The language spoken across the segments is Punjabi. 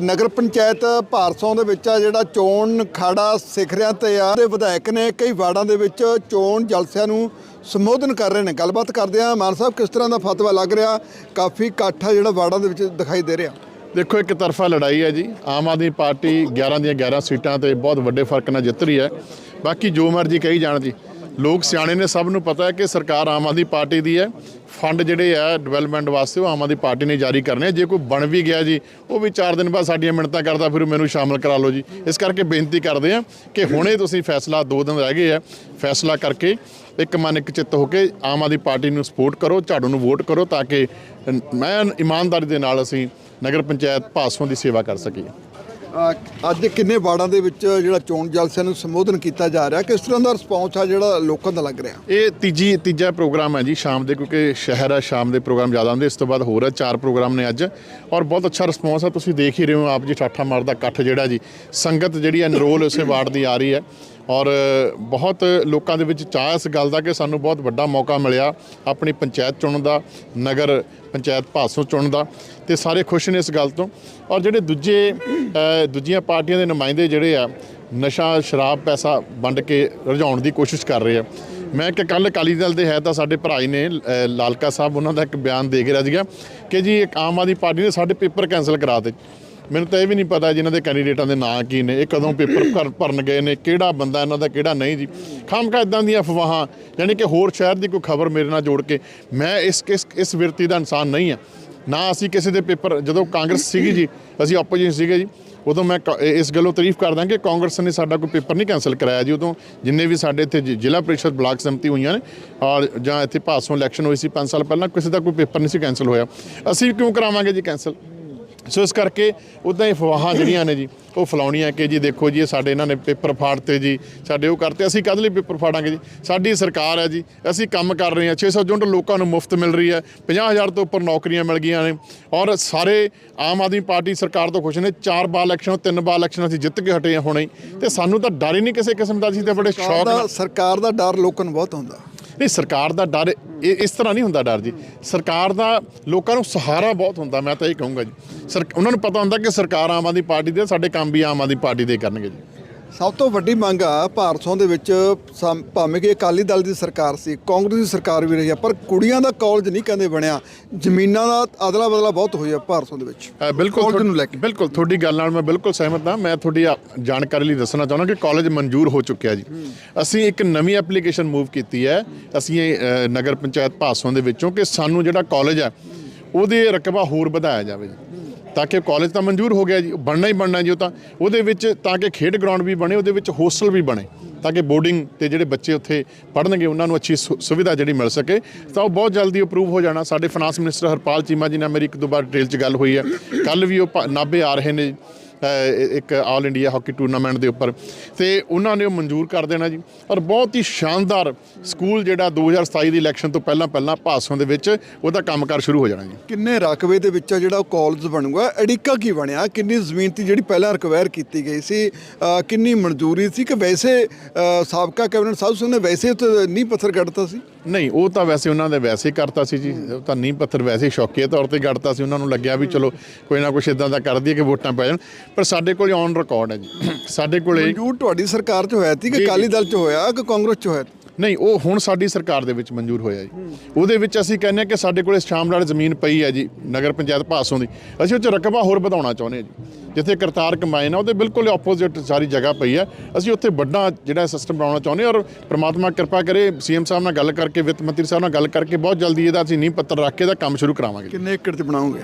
ਨਗਰ ਪੰਚਾਇਤ ਭਾਰਸੋਂ ਦੇ ਵਿੱਚ ਆ ਜਿਹੜਾ ਚੋਣ ਖਾੜਾ ਸਿਖਰਿਆਂ ਤੇ ਆ ਤੇ ਵਿਧਾਇਕ ਨੇ ਕਈ ਵਾਰਡਾਂ ਦੇ ਵਿੱਚ ਚੋਣ ਜਲਸਿਆਂ ਨੂੰ ਸੰਬੋਧਨ ਕਰ ਰਹੇ ਨੇ। ਗੱਲਬਾਤ ਕਰਦੇ ਆ ਮਾਨ ਸਾਹਿਬ, ਕਿਸ ਤਰ੍ਹਾਂ ਦਾ ਫਤਵਾ ਲੱਗ ਰਿਹਾ? ਕਾਫੀ ਇਕੱਠ ਆ ਜਿਹੜਾ ਵਾਰਡਾਂ ਦੇ ਵਿੱਚ ਦਿਖਾਈ ਦੇ ਰਿਹਾ। ਦੇਖੋ, ਇੱਕ ਤਰਫਾ ਲੜਾਈ ਹੈ ਜੀ। ਆਮ ਆਦਮੀ ਪਾਰਟੀ 11 ਦੀਆਂ 11 ਸੀਟਾਂ ਤੇ ਬਹੁਤ ਵੱਡੇ ਫ਼ਰਕ ਨਾਲ ਜਿੱਤ ਰਹੀ ਹੈ। ਬਾਕੀ ਜੋ ਮਰਜ਼ੀ ਕਹੀ ਜਾਣ ਜੀ। ਲੋਕ ਸਿਆਣੇ ਨੇ ਸਭ ਨੂੰ ਪਤਾ ਹੈ ਕਿ ਸਰਕਾਰ ਆਮ ਆਦਮੀ ਪਾਰਟੀ ਦੀ ਹੈ। ਫੰਡ ਜਿਹੜੇ ਆ ਡਿਵੈਲਪਮੈਂਟ ਵਾਸਤੇ ਉਹ ਆਮ ਆਦਮੀ ਪਾਰਟੀ ਨੇ ਜਾਰੀ ਕਰਨੇ ਜੇ ਕੋਈ ਬਣ ਵੀ ਗਿਆ ਜੀ, ਉਹ ਵੀ 4 ਦਿਨ ਬਾਅਦ ਸਾਡੀਆਂ ਮਿੰਨਤਾਂ ਕਰਦਾ, ਫਿਰ ਮੈਨੂੰ ਸ਼ਾਮਲ ਕਰਾ ਲਓ ਜੀ। ਇਸ ਕਰਕੇ ਬੇਨਤੀ ਕਰਦੇ ਆ ਕਿ ਹੁਣੇ ਤੁਸੀਂ ਫੈਸਲਾ 2 ਦਿਨ ਰਹਿ ਗਏ ਆ। ਫੈਸਲਾ ਕਰਕੇ ਇੱਕ ਮਨ ਇੱਕ ਚਿੱਤ ਹੋ ਕੇ ਆਮ ਆਦਮੀ ਪਾਰਟੀ ਨੂੰ ਸਪੋਰਟ ਕਰੋ, ਝਾੜੂ ਨੂੰ ਵੋਟ ਕਰੋ ਤਾਂ ਕਿ ਮੈਂ ਇਮਾਨਦਾਰੀ ਦੇ ਨਾਲ ਅਸੀਂ ਨਗਰ ਪੰਚਾਇਤ ਭਾਸੋਂ ਦੀ ਸੇਵਾ ਕਰ ਸਕੀਏ। ਅ, ਅੱਜ ਕਿੰਨੇ ਵਾਰਡਾਂ ਦੇ ਵਿੱਚ ਜਿਹੜਾ ਚੋਣ ਜਲਸਿਆਂ ਨੂੰ ਸੰਬੋਧਨ ਕੀਤਾ ਜਾ ਰਿਹਾ? ਕਿਸ ਤਰ੍ਹਾਂ ਦਾ ਰਿਸਪੌਂਸ ਆ ਜਿਹੜਾ ਲੋਕਾਂ ਦਾ ਲੱਗ ਰਿਹਾ? ਇਹ ਤੀਜੀ ਤੀਜਾ ਪ੍ਰੋਗਰਾਮ ਹੈ ਜੀ ਸ਼ਾਮ ਦੇ ਕਿਉਂਕਿ ਸ਼ਹਿਰ ਹੈ ਸ਼ਾਮ ਦੇ ਪ੍ਰੋਗਰਾਮ ਜ਼ਿਆਦਾ ਹੁੰਦੇ ਇਸ ਤੋਂ ਬਾਅਦ ਹੋਰ ਹੈ ਚਾਰ ਪ੍ਰੋਗਰਾਮ ਨੇ ਅੱਜ। ਔਰ ਬਹੁਤ ਅੱਛਾ ਰਿਸਪੌਂਸ ਹੈ ਤੁਸੀਂ ਦੇਖ ਹੀ ਰਹੇ ਹੋ ਆਪ ਜੀ ਠਾਠਾ ਮਾਰਦਾ ਇਕੱਠ ਜਿਹੜਾ ਜੀ। ਸੰਗਤ ਜਿਹੜੀ ਹੈ ਨਰੋਲ ਇਸੇ ਵਾਰਡ ਦੀ ਆ ਰਹੀ ਹੈ। ਔਰ ਬਹੁਤ ਲੋਕਾਂ ਦੇ ਵਿੱਚ ਚਾਹ ਇਸ ਗੱਲ ਦਾ ਕਿ ਸਾਨੂੰ ਬਹੁਤ ਵੱਡਾ ਮੌਕਾ ਮਿਲਿਆ ਆਪਣੀ ਪੰਚਾਇਤ ਚੁਣਨ ਦਾ, ਨਗਰ ਪੰਚਾਇਤ ਭਾਸੋਂ ਚੁਣਨ ਦਾ ਤੇ ਸਾਰੇ ਖੁਸ਼ ਨੇ ਇਸ ਗੱਲ ਤੋਂ। ਔਰ ਜਿਹੜੇ ਦੂਜੇ ਦੂਜੀਆਂ ਪਾਰਟੀਆਂ ਦੇ ਨੁਮਾਇੰਦੇ ਜਿਹੜੇ ਆ, ਨਸ਼ਾ, ਸ਼ਰਾਬ, ਪੈਸਾ ਵੰਡ ਕੇ ਰੁਝਾਉਣ ਦੀ ਕੋਸ਼ਿਸ਼ ਕਰ ਰਹੇ ਆ। ਮੈਂ ਕਿ ਕੱਲ ਅਕਾਲੀ ਦਲ ਦੇ ਹੈ ਤਾਂ ਸਾਡੇ ਭਰਾ ਹੀ ਨੇ ਲਾਲਕਾ ਸਾਹਿਬ ਉਹਨਾਂ ਦਾ ਇੱਕ ਬਿਆਨ ਦੇ ਕੇ ਰਿਹਾ ਸੀਗਾ ਕਿ ਜੀ ਇੱਕ ਆਮ ਆਦਮੀ ਪਾਰਟੀ ਨੇ ਸਾਡੇ ਪੇਪਰ ਕੈਨਸਲ ਕਰਾਤੇ ਮੈਨੂੰ ਤਾਂ ਇਹ ਵੀ ਨਹੀਂ ਪਤਾ ਜਿਨ੍ਹਾਂ ਦੇ ਕੈਂਡੀਡੇਟਾਂ ਦੇ ਨਾਂ ਕੀ ਨੇ, ਇਹ ਕਦੋਂ ਪੇਪਰ ਭਰ- ਭਰਨ ਗਏ ਨੇ, ਕਿਹੜਾ ਬੰਦਾ ਇਹਨਾਂ ਦਾ, ਕਿਹੜਾ ਨਹੀਂ ਜੀ। ਖਾਮਖਾ ਇਦਾਂ ਦੀਆਂ ਅਫਵਾਹਾਂ, ਯਾਨੀ ਕਿ ਹੋਰ ਸ਼ਹਿਰ ਦੀ ਕੋਈ ਖਬਰ ਮੇਰੇ ਨਾਲ ਜੋੜ ਕੇ, ਮੈਂ ਇਸ ਇਸ ਇਸ ਵਿਰਤੀ ਦਾ ਇਨਸਾਨ ਨਹੀਂ ਆ ਨਾ ਅਸੀਂ ਕਿਸੇ ਦੇ ਪੇਪਰ, ਜਦੋਂ ਕਾਂਗਰਸ ਸੀਗੀ ਜੀ, ਅਸੀਂ ਆਪੋਜੀਸ਼ਨ ਸੀਗੇ ਜੀ, ਉਦੋਂ ਮੈਂ ਕ- ਇਸ ਗੱਲੋਂ ਤਾਰੀਫ ਕਰਦਾ ਕਿ ਕਾਂਗਰਸ ਨੇ ਸਾਡਾ ਕੋਈ ਪੇਪਰ ਨਹੀਂ ਕੈਨਸਲ ਕਰਾਇਆ ਜੀ, ਉਦੋਂ ਜਿੰਨੇ ਵੀ ਸਾਡੇ ਇੱਥੇ ਜ਼ਿ- ਜ਼ਿਲ੍ਹਾ ਪ੍ਰੀਸ਼ਦ ਬਲਾਕ ਸੰਮਤੀ ਹੋਈਆਂ ਨੇ ਔਰ ਜਾਂ ਇੱਥੇ ਭਾਸੋਂ ਇਲੈਕਸ਼ਨ ਹੋਈ ਸੀ 5 ਸਾਲ ਪਹਿਲਾਂ, ਕਿਸੇ ਦਾ ਕੋਈ ਪੇਪਰ ਨਹੀਂ ਸੀ ਕੈਨਸਲ ਹੋਇਆ। ਅਸੀਂ ਕਿਉਂ ਕਰਾਵਾਂਗੇ ਜੀ ਕੈਨਸਲ ਸੋ ਇਸ ਕਰਕੇ ਉਦਾਂ ਹੀ ਅਫਵਾਹਾਂ ਜਿਹੜੀਆਂ ਨੇ ਜੀ ਉਹ ਫਲਾਉਣੀਆਂ ਕਿ ਜੀ ਦੇਖੋ ਜੀ ਇਹ ਸਾਡੇ ਇਹਨਾਂ ਨੇ ਪੇਪਰ ਫਾੜਤੇ ਜੀ ਸਾਡੇ ਉਹ ਕਰਤੇ ਅਸੀਂ ਕਦ ਲਈ ਪੇਪਰ ਫਾੜਾਂਗੇ ਜੀ? ਸਾਡੀ ਸਰਕਾਰ ਹੈ ਜੀ ਅਸੀਂ ਕੰਮ ਕਰ ਰਹੇ ਹਾਂ 600 ਯੂਨਿਟ ਲੋਕਾਂ ਨੂੰ ਮੁਫਤ ਮਿਲ ਰਹੀ ਹੈ 50000 ਤੋਂ ਉੱਪਰ ਨੌਕਰੀਆਂ ਮਿਲ ਗਈਆਂ ਨੇ ਔਰ ਸਾਰੇ ਆਮ ਆਦਮੀ ਪਾਰਟੀ ਸਰਕਾਰ ਤੋਂ ਖੁਸ਼ ਨੇ ਚਾਰ ਬਾਰ ਇਲੈਕਸ਼ਨ ਤਿੰਨ ਬਾਰ ਇਲੈਕਸ਼ਨ ਅਸੀਂ ਜਿੱਤ ਕੇ ਹਟੇ ਹਾਂ ਹੁਣੇ ਤੇ ਸਾਨੂੰ ਤਾਂ ਡਰ ਹੀ ਨਹੀਂ ਕਿਸੇ ਕਿਸਮ ਦਾ ਅਸੀਂ ਤਾਂ ਬੜੇ ਸ਼ੌਕ ਨਾਲ ਸਰਕਾਰ ਦਾ ਡਰ ਲੋਕਾਂ ਨੂੰ ਬਹੁਤ ਹੁੰਦਾ ਨਹੀਂ, ਸਰਕਾਰ ਦਾ ਡਰ ਇਹ ਇਸ ਤਰ੍ਹਾਂ ਨਹੀਂ ਹੁੰਦਾ ਡਰ ਜੀ। ਸਰਕਾਰ ਦਾ ਲੋਕਾਂ ਨੂੰ ਸਹਾਰਾ ਬਹੁਤ ਹੁੰਦਾ, ਮੈਂ ਤਾਂ ਇਹ ਕਹੂੰਗਾ ਜੀ। ਸਰ ਉਹਨਾਂ ਨੂੰ ਪਤਾ ਹੁੰਦਾ ਕਿ ਸਰਕਾਰ ਆਮ ਆਦਮੀ ਪਾਰਟੀ ਦੇ ਸਾਡੇ ਕੰਮ ਵੀ ਆਮ ਆਦਮੀ ਪਾਰਟੀ ਦੇ ਕਰਨਗੇ ਜੀ। ਸਭ ਤੋਂ ਵੱਡੀ ਮੰਗ ਆ ਭਾਰਤੋਂ ਦੇ ਵਿੱਚ ਸਮ- ਭਾਵੇਂ ਕਿ ਅਕਾਲੀ ਦਲ ਦੀ ਸਰਕਾਰ ਸੀ ਕਾਂਗਰਸ ਦੀ ਸਰਕਾਰ ਵੀ ਰਹੀ ਆ ਪਰ ਕੁੜੀਆਂ ਦਾ ਕਾਲਜ ਨਹੀਂ ਕਹਿੰਦੇ ਬਣਿਆ। ਜ਼ਮੀਨਾਂ ਦਾ ਅਦਲਾ ਬਦਲਾ ਬਹੁਤ ਹੋਇਆ ਭਾਰਤੋਂ ਦੇ ਵਿੱਚ। ਅ, ਬਿਲਕੁਲ ਕਾਲਜ ਨੂੰ ਲੈ ਕੇ? ਬਿਲਕੁਲ ਤੁਹਾਡੀ ਗੱਲ ਨਾਲ ਮੈਂ ਬਿਲਕੁਲ ਸਹਿਮਤ ਹਾਂ। ਮੈਂ ਤੁਹਾਡੀ ਆ- ਜਾਣਕਾਰੀ ਲਈ ਦੱਸਣਾ ਚਾਹੁੰਦਾ ਕਿ ਕਾਲਜ ਮਨਜ਼ੂਰ ਹੋ ਚੁੱਕਿਆ ਜੀ। ਅਸੀਂ ਇੱਕ ਨਵੀਂ ਐਪਲੀਕੇਸ਼ਨ ਮੂਵ ਕੀਤੀ ਹੈ। ਅਸੀਂ ਇਹ ਅ, ਨਗਰ ਪੰਚਾਇਤ ਭਾਸੋਂ ਦੇ ਵਿੱਚੋਂ ਕਿ ਸਾਨੂੰ ਜਿਹੜਾ ਕਾਲਜ ਹੈ ਉਹਦੇ ਰਕਬਾ ਹੋਰ ਵਧਾਇਆ ਜਾਵੇ ਜੀ। ਤਾਂ ਕਿ ਕਾਲਜ ਤਾਂ ਮਨਜ਼ੂਰ ਹੋ ਗਿਆ ਜੀ, ਬਣਨਾ ਹੀ ਬਣਨਾ ਜੀ ਉਹ ਤਾਂ। ਉਹਦੇ ਵਿੱਚ ਤਾਂ ਕਿ ਖੇਡ ਗਰਾਊਂਡ ਵੀ ਬਣੇ, ਉਹਦੇ ਵਿੱਚ ਹੋਸਟਲ ਵੀ ਬਣੇ। ਤਾਂ ਕਿ ਬੋਰਡਿੰਗ ਤੇ ਜਿਹੜੇ ਬੱਚੇ ਉੱਥੇ ਪੜ੍ਹਨਗੇ, ਉਹਨਾਂ ਨੂੰ ਅੱਛੀ ਸੁ- ਸੁਵਿਧਾ ਜਿਹੜੀ ਮਿਲ ਸਕੇ। ਤਾਂ ਉਹ ਬਹੁਤ ਜਲਦੀ ਅਪਰੂਵ ਹੋ ਜਾਣਾ। ਸਾਡੇ ਫਾਈਨਾਂਸ ਮਿਨਿਸਟਰ ਹਰਪਾਲ ਚੀਮਾ ਜੀ ਨਾਲ ਮੇਰੀ ਇੱਕ ਦੋ ਵਾਰ ਡਿਟੇਲ 'ਚ ਗੱਲ ਹੋਈ ਹੈ। ਕੱਲ ਵੀ ਉਹ ਪ- ਨਾਭੇ ਆ ਰਹੇ ਨੇ। ਇੱਕ ਆਲ ਇੰਡੀਆ ਹਾਕੀ ਟੂਰਨਾਮੈਂਟ ਦੇ ਉੱਪਰ। ਤੇ ਉਹਨਾਂ ਨੇ ਉਹ ਮਨਜ਼ੂਰ ਕਰ ਦੇਣਾ ਜੀ। ਔਰ ਬਹੁਤ ਹੀ ਸ਼ਾਨਦਾਰ ਸਕੂਲ ਜਿਹੜਾ 2027 ਦੀ ਇਲੈਕਸ਼ਨ ਤੋਂ ਪਹਿਲਾਂ ਪਹਿਲਾਂ ਭਾਸੋਂ ਦੇ ਵਿੱਚ ਉਹਦਾ ਕੰਮਕਾਰ ਸ਼ੁਰੂ ਹੋ ਜਾਣਾ ਜੀ। ਕਿੰਨੇ ਰਕਬੇ ਦੇ ਵਿੱਚ ਜਿਹੜਾ ਉਹ ਕਾਲਜ ਬਣੂਗਾ? ਅੜਿੱਕਾ ਕੀ ਬਣਿਆ? ਕਿੰਨੀ ਜ਼ਮੀਨ ਤੀ ਜਿਹੜੀ ਪਹਿਲਾਂ ਰਿਕਵਾਇਰ ਕੀਤੀ ਗਈ ਸੀ? ਕਿੰਨੀ ਮਨਜ਼ੂਰੀ ਸੀ ਕਿ ਵੈਸੇ ਸਾਬਕਾ ਕੈਬਨਿਟ ਸਾਹਿਬ ਸਿੰਘ ਨੇ ਵੈਸੇ ਉੱਥੇ ਨੀਂਹ ਪੱਥਰ ਕੱਢਤਾ ਸੀ? ਨਹੀਂ ਉਹ ਤਾਂ ਵੈਸੇ ਉਹਨਾਂ ਦੇ ਵੈਸੇ ਕਰਤਾ ਸੀ ਜੀ। ਉਹ ਤਾਂ ਨੀਂਹ ਪੱਥਰ ਵੈਸੇ ਸ਼ੌਕੀਆ ਤੌਰ ਤੇ ਗੱਡਤਾ ਸੀ। ਉਹਨਾਂ ਨੂੰ ਲੱਗਿਆ ਵੀ ਚਲੋ ਕੋਈ ਨਾ ਕੁਛ ਇਦਾਂ ਦਾ ਕਰ ਦਈਏ ਕਿ ਵੋਟਾਂ ਪੈ ਜਾਣ। ਪਰ ਸਾਡੇ ਕੋਲ ਔਨ ਰਿਕਾਰਡ ਹੈ ਜੀ। ਸਾਡੇ ਕੋਲੇ ਮਨਜ਼ੂਰ ਤੁਹਾਡੀ ਸਰਕਾਰ 'ਚ ਹੋਇਆ ਸੀ ਕਿ ਅਕਾਲੀ ਦਲ 'ਚ ਹੋਇਆ ਕਿ ਕਾਂਗਰਸ 'ਚ ਹੋਇਆ ਨਹੀਂ ਉਹ ਹੁਣ ਸਾਡੀ ਸਰਕਾਰ ਦੇ ਵਿੱਚ ਮਨਜ਼ੂਰ ਹੋਇਆ ਜੀ। ਉਹਦੇ ਵਿੱਚ ਅਸੀਂ ਕਹਿੰਦੇ ਕਿ ਸਾਡੇ ਕੋਲੇ ਸ਼ਾਮਲਾਲ ਜ਼ਮੀਨ ਪਈ ਹੈ ਜੀ ਨਗਰ ਪੰਚਾਇਤ ਭਾਸੋਂ ਦੀ। ਅਸੀਂ ਉਹ 'ਚ ਰਕਬਾ ਹੋਰ ਵਧਾਉਣਾ ਚਾਹੁੰਦੇ ਹਾਂ ਜੀ। ਜਿੱਥੇ ਕਰਤਾਰ ਕਮਾਇਨ ਆ ਉਹਦੇ ਬਿਲਕੁਲ ਆਪੋਜ਼ਿਟ ਸਾਰੀ ਜਗ੍ਹਾ ਪਈ ਹੈ। ਅਸੀਂ ਉੱਥੇ ਵੱਡਾ ਜਿਹੜਾ ਸਿਸਟਮ ਬਣਾਉਣਾ ਚਾਹੁੰਦੇ ਹਾਂ ਔਰ ਪ੍ਰਮਾਤਮਾ ਕਿਰਪਾ ਕਰੇ ਸੀਐਮ ਸਾਹਿਬ ਨਾਲ ਗੱਲ ਕਰਕੇ ਵਿੱਤ ਮੰਤਰੀ ਸਾਹਿਬ ਨਾਲ ਗੱਲ ਕਰਕੇ ਬਹੁਤ ਜਲਦੀ ਇਹਦਾ ਅਸੀਂ ਨੀਂਹ ਪੱਤਰ ਰੱਖ ਕੇ ਇਹਦਾ ਕੰਮ ਸ਼ੁਰੂ ਕਰਾਵਾਂਗੇ ਕਿੰਨੇ ਏਕੜ 'ਚ ਬਣਾਉਂਗੇ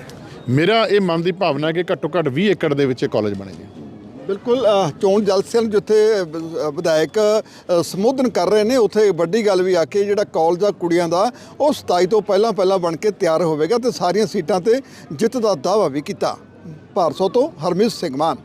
ਮੇਰਾ ਇਹ ਮਨ ਦੀ ਭਾਵਨਾ ਹੈ ਕਿ ਘੱਟੋ ਘੱਟ 20 ਏਕੜ ਦੇ ਵਿੱਚ ਕਾਲਜ ਬਣੇ ਜੀ। ਬਿਲਕੁਲ ਚੋਣ ਜਲਸੇ ਨੂੰ ਜਿੱਥੇ ਵਿਧਾਇਕ ਅ, ਸੰਬੋਧਨ ਕਰ ਰਹੇ ਨੇ ਉੱਥੇ ਵੱਡੀ ਗੱਲ ਵੀ ਆ ਕੇ ਜਿਹੜਾ ਕਾਲਜ ਆ ਕੁੜੀਆਂ ਦਾ ਉਹ 27 ਤੋਂ ਪਹਿਲਾਂ ਪਹਿਲਾਂ ਬਣ ਕੇ ਤਿਆਰ ਹੋਵੇਗਾ ਤੇ ਸਾਰੀਆਂ ਸੀਟਾਂ ਤੇ ਜਿੱਤ ਦਾ ਦਾਅਵਾ ਵੀ ਕੀਤਾ। ਭਾਰਸੋ ਤੋਂ ਹਰਮੀਤ ਸਿੰਘ ਮਾਨ।